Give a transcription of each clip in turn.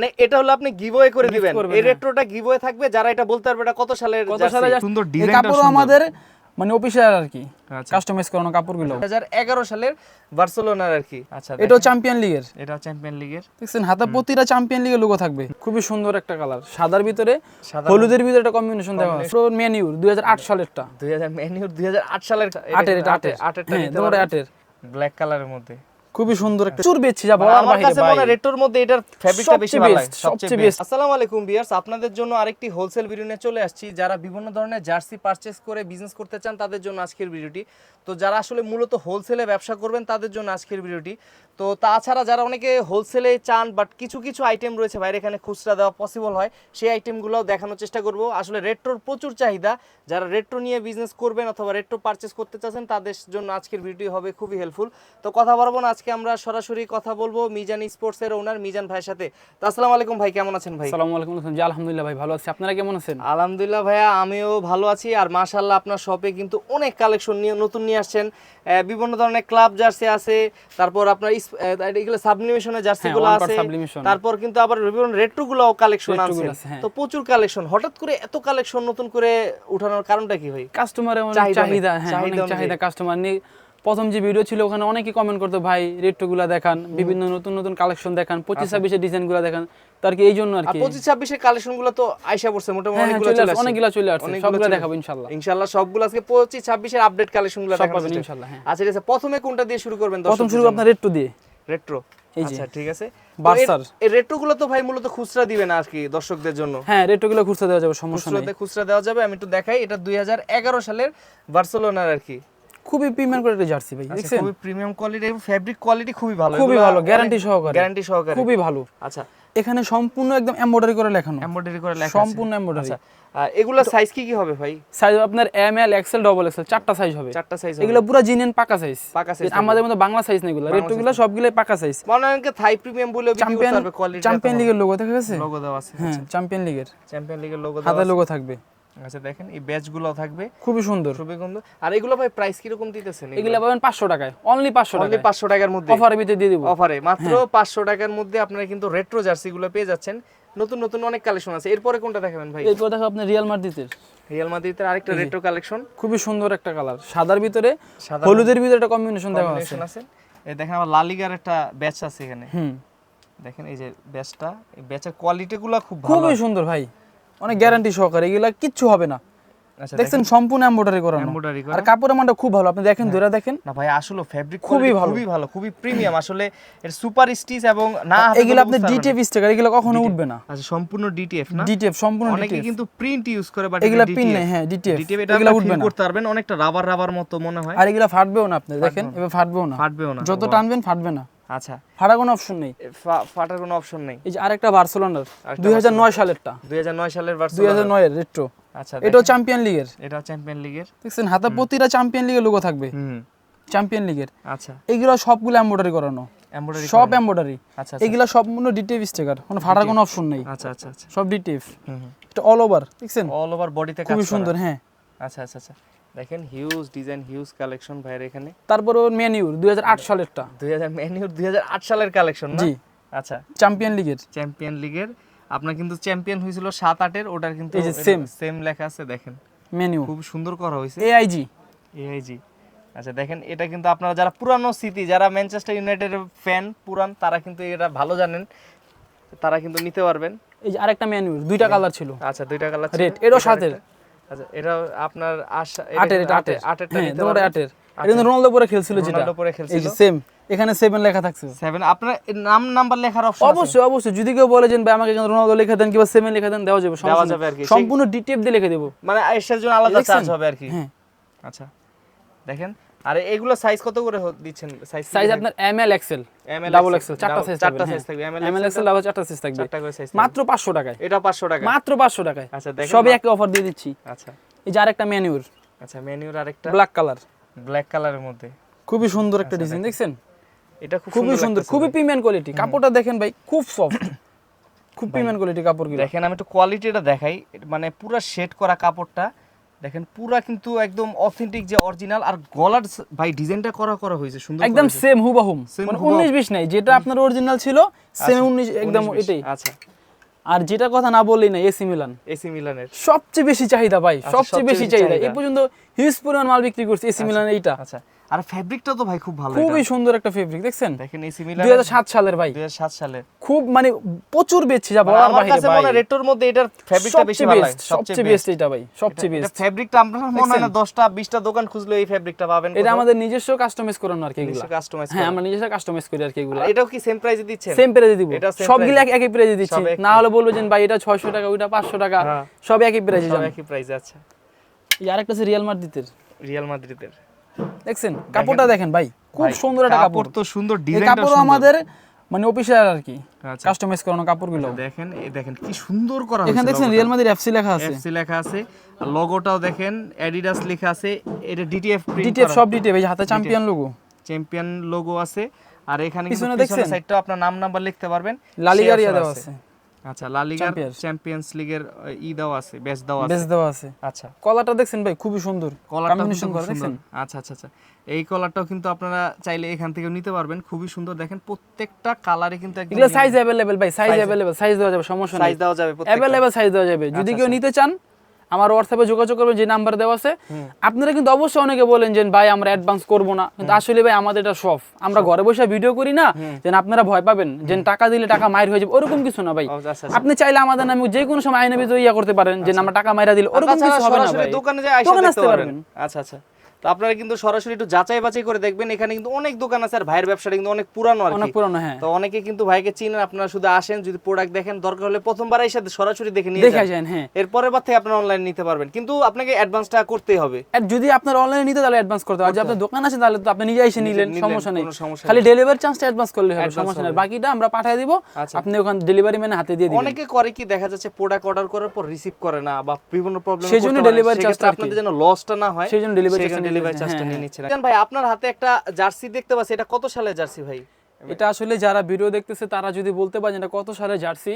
মানে এটা হলো আপনি গিভওয়ে করে দিবেন। এই হ্যাঁ। রেট্রোটা গিভওয়ে থাকবে যারা এটা বলতে পারবে এটা কত সালের কত jersey? সালে যা- সুন্দর এই ডিজাইনটা কাপড় আমাদের মানে অফিসিয়াল আর কি আচ্ছা। কাস্টমাইজ করানো কাপড়গুলো। 2011 সালের বার্সেলোনার আর কি। আচ্ছা এটাও চ্যাম্পিয়ন লিগের এটা চ্যাম্পিয়ন লিগের দেখছেন হাতে প্রতিটা চ্যাম্পিয়ন লিগের লোগো থাকবে। খুবই সুন্দর একটা কালার সাদার ভিতরে হলুদের ভিতরে একটা কম্বিনেশন দেওয়া আছে। মেনিউর 2008 সালেরটা। 2000 মেনিউর 2008 সালের আটের এটা আটের আটেরটা হ্যাঁ তোমার আটের। ব্ল্যাক কালারের মধ্যে। খুবই সুন্দর একটা চুর বেচছি যা মানে বলার আমার বাইরে কাছে মনে রেট্রোর মধ্যে এটার ফ্যাব্রিকটা বেশি ভালো লাগে সবচেয়ে সবচেয়ে বেস্ট আসসালামু আলাইকুম ভিউয়ার্স আপনাদের জন্য আরেকটি হোলসেল ভিডিও নিয়ে চলে আসছি। যারা বিভিন্ন ধরনের জার্সি পারচেজ করে বিজনেস করতে চান তাদের জন্য আজকের ভিডিওটি তো যারা আসলে মূলত হোলসেলে ব্যবসা করবেন তাদের জন্য আজকের ভিডিওটি তো তাছাড়া যারা অনেকে হোলসেলে চান বাট কিছু কিছু আইটেম রয়েছে বাইরে এখানে খুচরা দেওয়া পসিবল হয় সেই আইটেমগুলোও দেখানোর চেষ্টা করব। আসলে রেট্রোর প্রচুর চাহিদা। যারা রেট্রো নিয়ে বিজনেস করবেন অথবা রেট্রো পারচেস করতে চাচ্ছেন তাদের জন্য আজকের ভিডিও হবে খুবই হেল্পফুল তো কথা বলব না আজকে আমরা সরাসরি কথা বলব মিজান স্পোর্টসের ওনার মিজান ভাইয়ের সাথে। তো আসসালামু আলাইকুম ভাই কেমন আছেন ভাই? আসসালামু আলাইকুম জি আলহামদুলিল্লাহ ভাই ভালো আছি। আপনারা কেমন আছেন? আলহামদুলিল্লাহ ভাইয়া আমিও ভালো আছি। আর মাশাল্লাহ আপনার শপে কিন্তু অনেক কালেকশন নিয়ে নতুন নিয়ে আসছেন। বিভিন্ন ধরনের ক্লাব জার্সি আছে তারপর আপনার এগুলো সাবলিমেশনের জার্সিগুলো আছে। তারপর কিন্তু আবার বিভিন্ন রেট্রোগুলোও কালেকশন আছে। হ্যাঁ। তো প্রচুর কালেকশন হঠাৎ করে এত কালেকশন নতুন করে উঠানোর কারণটা কি হয় কাস্টমারের চাহিদা চাহিদা হ্যাঁ চাহিদা কাস্টমার নিয়ে প্রথম যে ভিডিও ছিল ওখানে অনেকে কমেন্ট করতো ভাই রেটগুলো দেখান বিভিন্ন নতুন নতুন কালেকশন দেখান পঁচিশ ছাব্বিশের ডিজাইনগুলো দেখান। তার কি এই জন্য আর কি? কালেকশনগুলো তো আইসা পড়ছে মোটামুটি হ্যাঁ, অনেকগুলো চলে আসছে, আসছে। অনেকগুলো চলে আসছে সবগুলো দেখাবো সবগুলো আজকে আপডেট কালেকশনগুলো ইনশাল্লাহ, হ্যাঁ। আচ্ছা ঠিক আছে প্রথমে কোনটা দিয়ে শুরু করবেন প্রথম শুরু আপনার রেট্টু দিয়ে। রেট্রো আচ্ছা ঠিক আছে। বার্সার। এই রেট্রো তো ভাই মূলত খুচরা দিবেন আর কি দর্শকদের জন্য। হ্যাঁ রেটগুলো খুঁজতে দেওয়া যাবে সমস্যা নেই। খুচরাতে খুচরা দেওয়া যাবে আমি একটু দেখাই এটা দুই হাজার এগারো সালের বার্সেলোনার আর কি। খুবই প্রিমিয়াম কোয়ালিটির জার্সি ভাই দেখছেন? খুবই প্রিমিয়াম কোয়ালিটি এবং ফ্যাব্রিক কোয়ালিটি খুবই ভালো খুবই ভালো গ্যারান্টি সহকারে। গ্যারান্টি সহকারে। খুবই ভালো। আচ্ছা এখানে সম্পূর্ণ একদম এমব্রয়ডারি করে লেখানো। এমব্রয়ডারি করে লেখা সম্পূর্ণ এমব্রয়ডারি আচ্ছা এগুলা সাইজ কি কি হবে ভাই? সাইজ আপনার M L XL double XL চারটা সাইজ হবে। চারটা সাইজ এগুলো পুরো জিনিয়ান পাকা সাইজ পাকা সাইজ আমাদের মতো বাংলা সাইজ না এগুলো। রেটগুলো সবগুলো পাকা সাইজ মনে হয় থাই প্রিমিয়াম বলে চ্যাম্পিয়ন চ্যাম্পিয়ন লিগের লোগো দেখা গেছে? লোগো দেওয়া আছে। হ্যাঁ চ্যাম্পিয়ন লিগের চ্যাম্পিয়ন লিগের লোগো হাতে লোগো থাকবে। আচ্ছা দেখেন এই ব্যাচগুলো থাকবে। খুবই সুন্দর। খুবই সুন্দর। আর এগুলো ভাই প্রাইস কি রকম দিতেছেন এগুলো? পাবেন পাঁচশো টাকায়। অনলি পাঁচশো অনলি পাঁচশো টাকার মধ্যে। অফারের ভিতরে দিয়ে দিব। অফারে মাত্র হ্যাঁ। পাঁচশো টাকার মধ্যে আপনারা কিন্তু রেট্রো জার্সি গুলো পেয়ে যাচ্ছেন। নতুন নতুন অনেক কালেকশন আছে। এরপরে কোনটা দেখাবেন ভাই? এরপর দেখো আপনার রিয়াল মাদ্রিদের রিয়াল মাদ্রিদের আরেকটা রেট্রো কালেকশন খুবই সুন্দর একটা কালার সাদার ভিতরে হলুদের ভিতরে একটা কম্বিনেশন দেওয়া আছে। এই দেখেন আমার লালিগার একটা ব্যাচ আছে এখানে। হুম। দেখেন এই যে ব্যাচটা এই ব্যাচের কোয়ালিটি গুলো খুব ভালো খুবই সুন্দর ভাই। অনেক গ্যারান্টি সহকারে এগুলা কিচ্ছু হবে না। আচ্ছা দেখছেন সম্পূর্ণ এমব্রয়ডারি করানো। এমব্রয়ডারি করা। আর কাপড়ের মানটা খুব ভালো। আপনি দেখেন ধরে দেখেন। না ভাই আসলে ফ্যাব্রিক খুবই ভালো। খুবই ভালো খুবই প্রিমিয়াম আসলে এর সুপার স্টিচ এবং না এগুলো আপনি ডিটিএফ স্টিকার এগুলো কখনো উঠবে না। আচ্ছা সম্পূর্ণ ডিটিএফ না? ডিটিএফ সম্পূর্ণ অনেকে কিন্তু প্রিন্ট ইউজ করে বাট এগুলা পিন নেই হ্যাঁ ডিটিএফ ডিটিএফ এটা এগুলো আপনি উঠবে না। করতে পারবেন অনেকটা রাবার রাবার মতো মনে হয়। আর এগুলো ফাটবেও না আপনি দেখেন এবার ফাটবেও না। ফাটবেও না যত টানবেন ফাটবে না। আচ্ছা। ফাটার কোনো অপশন নেই? ফাটার কোনো অপশন নেই। এই যে আরেকটা বার্সেলোনার আরেকটা দুই হাজার নয় সালেরটা। 2009 সালের ভার্সন হাজার নয়ের রেট্রো আচ্ছা এটাও চ্যাম্পিয়ন লিগের এটা চ্যাম্পিয়ন লিগের দেখছেন হাতে প্রতিটা চ্যাম্পিয়ন লিগের লোগো থাকবে। হুম। চ্যাম্পিয়ন লিগের আচ্ছা। এগুলো সবগুলো এমব্রয়ডারি করানো। এমব্রয়ডারি সব এমব্রয়ডারি আচ্ছা এগুলো সম্পূর্ণ ডিটিএফ স্টিকার কোনো ফাটার কোনো অপশন নেই। আচ্ছা আচ্ছা আচ্ছা। সব হুম এটা অল ওভার দেখছেন? অল ওভার বডিতে কাজ খুবই সুন্দর হ্যাঁ। আচ্ছা আচ্ছা আচ্ছা। দেখেন হিউজ ডিজাইন হিউজ কালেকশন ভাইয়ের এখানে। তারপরে ওর হাজার আট সালেরটা। 2000 মেনিউর 2008 সালের কালেকশন না? জি। আচ্ছা। চ্যাম্পিয়ন লিগের চ্যাম্পিয়ন লিগের আপনার কিন্তু চ্যাম্পিয়ন হয়েছিল সাত আটের ওটার কিন্তু এই যে same। সেম লেখা আছে দেখেন। মেনিউ খুব সুন্দর করা হয়েছে। এআইজি এআইজি আচ্ছা দেখেন এটা কিন্তু আপনারা যারা পুরানো স্মৃতি যারা ম্যানচেস্টার ইউনাইটেডের ফ্যান পুরান তারা কিন্তু এটা ভালো জানেন। তারা কিন্তু নিতে পারবেন। এই যে আরেকটা মেনিউর দুইটা কালার ছিল। আচ্ছা দুইটা কালার Red, এটাও সাতের। আচ্ছা এটা আপনার আশা আটের এটা আটের আটেরটা হ্যাঁ নিতে পারবেন। আটের। এটা কিন্তু রোনালদো পরে খেলছিল যেটা। রোনালদো পরে এই যে সেম এখানে সেভেন লেখা থাকছে। আপনার নাম নাম্বার লেখার অপশন অবশ্যই অবশ্যই। যদি কেউ বলে যে ভাই আমাকে এখানে রোনালদো লিখে দেন কিংবা সেভেন লিখে দেন দেওয়া যাবে দেওয়া যাবে আর কি। সম্পূর্ণ ডিটেপ দিয়ে লিখে দেব। মানে জন্য আলাদা চার্জ হবে আর কি। হ্যাঁ। আচ্ছা। দেখেন আর এগুলো সাইজ কত করে দিচ্ছেন? সাইজ সাইজ আপনার M L XL ML double XL চারটা সাইজ চারটা size থাকবে, এম এল এক্সেল ডাবল চারটা সাইজ থাকবে। চারটা করে সাইজ মাত্র পাঁচশো টাকায়। এটা 500 টাকা মাত্র পাঁচশো টাকায়। আচ্ছা দেখেন সবই একটা অফার দিয়ে দিচ্ছি। আচ্ছা। এই যে আরেকটা মেনিউর আচ্ছা মেনুর আরেকটা? ব্ল্যাক কালার ব্ল্যাক কালারের মধ্যে। খুবই সুন্দর একটা ডিজাইন দেখছেন? এটা খুব খুবই সুন্দর খুবই প্রিমিয়াম কোয়ালিটি কাপড়টা দেখেন ভাই খুব সফট খুব প্রিমিয়াম কোয়ালিটি কাপড়গুলো। দেখেন আমি একটু কোয়ালিটিটা দেখাই। মানে পুরো শেড করা কাপড়টা দেখেন পুরা কিন্তু একদম অথেন্টিক যে অরিজিনাল আর গলার ভাই ডিজাইনটা করা করা হয়েছে সুন্দর একদম সেম হুবাহুম। মানে হুবহু। উনিশ বিশ নাই যেটা আপনার অরিজিনাল ছিল সেম আচ্ছা, উনিশ একদম এটাই। আচ্ছা। আর যেটা কথা না বললেই না এসি মিলান এসি মিলানের সবচেয়ে বেশি চাহিদা ভাই আচ্ছা, সবচেয়ে বেশি চাহিদা। এই পর্যন্ত হিউজ পরিমাণ মাল বিক্রি করছে এসি মিলান এইটা। আচ্ছা। আর ফ্যাব্রিকটা তো ভাই খুব ভালো খুবই সুন্দর একটা ফেব্রিক দেখছেন? দেখেন এসি মিলান হাজার সাত সালের ভাই। 2007 সালে। খুব মানে প্রচুর বেচছে যা বলার আমার বাইরে কাছে ভাই মনে হয় রেট্রোর মধ্যে এটার ফ্যাব্রিকটা বেশি ভালো লাগে সবচেয়ে বেস্ট এটা ভাই সবচেয়ে বেস্ট ফ্যাব্রিকটা আপনার মনে হয় না 10টা 20টা দোকান খুঁজলে এই ফ্যাব্রিকটা পাবেন এটা আমাদের নিজস্ব কাস্টমাইজ করানো আর কি এগুলো। কাস্টমাইজ হ্যাঁ আমরা নিজস্ব কাস্টমাইজ করি আর কি এগুলো। এটাও কি সেম প্রাইসে দিচ্ছেন? সেম প্রাইজে দিব। সবগুলো এক একই প্রাইজে দিচ্ছি। না হলে বলব যে ভাই এটা 600 টাকা ওইটা 500 টাকা। হ্যাঁ। সব একই প্রাইজে সব যাবে একই প্রাইসে আচ্ছা এই আরেকটা আছে রিয়াল মাদ্রিদের রিয়াল মাদ্রিদের দেখছেন? কাপড়টা দেখেন ভাই খুব সুন্দর একটা কাপড় তো সুন্দর এই ডিজাইনটা কাপড় আমাদের মানে অফিসিয়াল আর কি। আচ্ছা। কাস্টমাইজ করানো কাপড়গুলো। দেখেন এই দেখেন কি সুন্দর করা এখানে দেখছেন রিয়াল মাদ্রিদ এফসি লেখা আছে। এফসি লেখা আছে। আর লোগোটাও দেখেন অ্যাডিডাস লেখা আছে। এটা ডিটিএফ ডিটিএফ সব ডিটিএফ এই হাতে চ্যাম্পিয়ন লোগো চ্যাম্পিয়ন লোগো আছে। আর এখানে পিছনে দেখছেন? সাইডটা আপনার নাম নাম্বার লিখতে পারবেন। ইয়া option দেওয়া আছে। আচ্ছা লা লিগার চ্যাম্পিয়ন্স লিগের ই দাও আছে ব্যাচ দাও আছে। ব্যাচ দাও আছে। আচ্ছা। কলাটা দেখছেন ভাই? খুবই সুন্দর। কলাটা কম্বিনেশন করে দেখছেন? আচ্ছা আচ্ছা আচ্ছা। এই কলারটাও কিন্তু আপনারা চাইলে এখান থেকে নিতে পারবেন। খুবই সুন্দর। দেখেন প্রত্যেকটা কালারে কিন্তু একদম এগুলো সাইজ अवेलेबल ভাই। সাইজ अवेलेबल সাইজ দেওয়া যাবে সমস্যা নাই। সাইজ দেওয়া যাবে অ্যাভেলেবেল সাইজ দেওয়া যাবে। যদি আচ্ছা, কেউ নিতে চান আমার হোয়াটসঅ্যাপে যোগাযোগ করবেন যে নাম্বার দেওয়া আছে। আপনারা কিন্তু অবশ্যই অনেকে বলেন যে ভাই আমরা অ্যাডভান্স করব না। কিন্তু আসলে ভাই আমাদের এটা শফ আমরা ঘরে বসে ভিডিও করি না যেন আপনারা ভয় পাবেন যে টাকা দিলে টাকা মায়ের হয়ে যাবে। ওরকম কিছু না ভাই। আচ্ছা, আচ্ছা। আপনি চাইলে আমাদের নামে যে কোনো সময় আইনে ইয়া করতে পারেন যে আমরা টাকা মাইরা দিলে ওরকম কিছু হবে না ভাই। দোকানে যে আইসা দেখতে আসতে পারবেন। আচ্ছা আচ্ছা। তো আপনারা কিন্তু সরাসরি একটু যাচাই বাছাই করে দেখবেন এখানে কিন্তু অনেক দোকান আছে আর ভাইয়ের ব্যবসাটা কিন্তু অনেক পুরানো আর অনেক পুরনো হ্যাঁ। তো অনেকে কিন্তু ভাইকে চিনেন আপনারা শুধু আসেন যদি প্রোডাক্ট দেখেন দরকার হলে প্রথমবার এসে সরাসরি দেখে নিয়ে দেখে যান। হ্যাঁ। এর পরের বার থেকে আপনারা অনলাইন নিতে পারবেন। কিন্তু আপনাকে অ্যাডভান্সটা করতেই হবে। আর যদি আপনার অনলাইনে নিতে তাহলে অ্যাডভান্স করতে হবে। আর যদি আপনার দোকান আছে তাহলে তো আপনি নিজে এসে নিলেন সমস্যা নেই। খালি ডেলিভারি চার্জটা অ্যাডভান্স করলে হবে সমস্যা নেই। বাকিটা আমরা পাঠিয়ে দিব আচ্ছা। আপনি ওখানে ডেলিভারি ম্যানে হাতে দিয়ে দিবেন। অনেকে করে কি দেখা যাচ্ছে প্রোডাক্ট অর্ডার করার পর রিসিভ করে না বা বিভিন্ন প্রবলেম সেই জন্য delivery charge টা আর কি। আপনাদের যেন লসটা না হয় সেই জন্য delivery charge টা ডেলিভারি চার্জটা হ্যাঁ, নিয়ে নিচ্ছে ভাই আপনার হাতে একটা জার্সি দেখতে পাচ্ছি এটা কত সালের জার্সি ভাই? এটা আসলে যারা ভিডিও দেখতেছে তারা যদি বলতে পারে এটা কত সালে জার্সি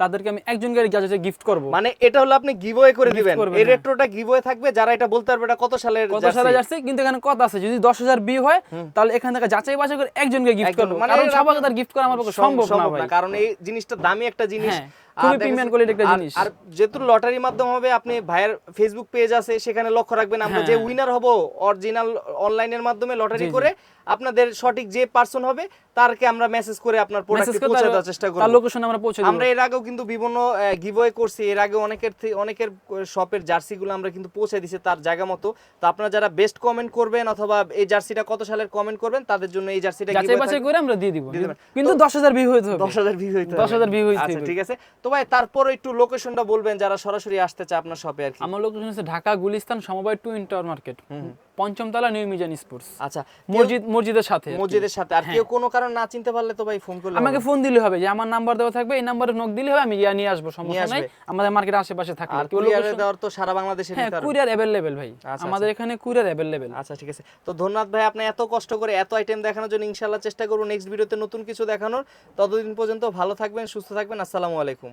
তাদেরকে আমি একজন গাড়ি জার্সি গিফট করব। মানে এটা হলো আপনি গিভওয়ে করে দিবেন। এই হ্যাঁ। রেট্রোটা গিভওয়ে থাকবে যারা এটা বলতে পারবে এটা কত সালের কত সালে জার্সি? কিন্তু এখানে কথা আছে যদি দশ হাজার বি হয় তাহলে এখান থেকে যাচাই বাছাই করে একজনকে গিফট করব। মানে কারণ সবাইকে তার গিফট করা আমার পক্ষে সম্ভব না ভাই। কারণ এই জিনিসটা দামি একটা জিনিস হ্যাঁ, খুবই যাচ্ছে- quality একটা জিনিস। আর যেহেতু লটারির মাধ্যমে হবে আপনি ভাইয়ের ফেসবুক পেজ আছে সেখানে লক্ষ্য রাখবেন আমরা যে। উইনার হব অরিজিনাল অনলাইনের মাধ্যমে লটারি। করে আপনাদের সঠিক যে পার্সন হবে তারকে আমরা মেসেজ করে আপনার প্রোডাক্ট পৌঁছে দেওয়ার চেষ্টা তার লোকেশন আমরা পৌঁছে দেব। আমরা এর আগেও কিন্তু বিভিন্ন গিভওয়ে করছি এর আগে অনেকের অনেকের শপের জার্সিগুলো আমরা কিন্তু পৌঁছে দিছি তার জায়গা মতো। তো আপনারা যারা বেস্ট কমেন্ট করবেন অথবা এই জার্সিটা কত সালের কমেন্ট করবেন তাদের জন্য এই জার্সিটা বাছাই করে আমরা দিয়ে দিব। কিন্তু দশ হাজার ভিউ হইতে হবে। দশ হাজার ভিউ হইতে 10,000 view হইতে আচ্ছা ঠিক আছে। তো ভাই তারপর একটু লোকেশনটা বলবেন যারা সরাসরি আসতে চায় আপনার শপে আর কি। আমার লোকেশন হচ্ছে ঢাকা গুলিস্তান সমবায় টু ইন্টার মার্কেট পঞ্চমতলা নিউ মিজান স্পোর্টস। আচ্ছা মসজিদ মসজিদের সাথে মসজিদের সাথে। আর কেউ কোনো কারণ না চিনতে পারলে তো ভাই ফোন করলে আমাকে ফোন দিলে হবে যে আমার নাম্বার দেওয়া থাকবে এই নাম্বারে নক দিলে হবে আমি গিয়ে নিয়ে আসব সমস্যা নাই। আমাদের মার্কেটের আশেপাশে থাকবে আর কেউ কুরিয়ারে location- দেওয়ার তো সারা বাংলাদেশে হ্যাঁ কুরিয়ার অ্যাভেলেবেল ভাই। আচ্ছা, আমাদের এখানে কুরিয়ার অ্যাভেলেবেল আচ্ছা ঠিক আছে। তো ধন্যবাদ ভাই আপনি এত কষ্ট করে এত আইটেম দেখানোর জন্য ইনশাল্লাহ চেষ্টা করব নেক্সট ভিডিওতে নতুন কিছু দেখানোর। ততদিন পর্যন্ত ভালো থাকবেন সুস্থ থাকবেন। আসসালামু আলাইকুম।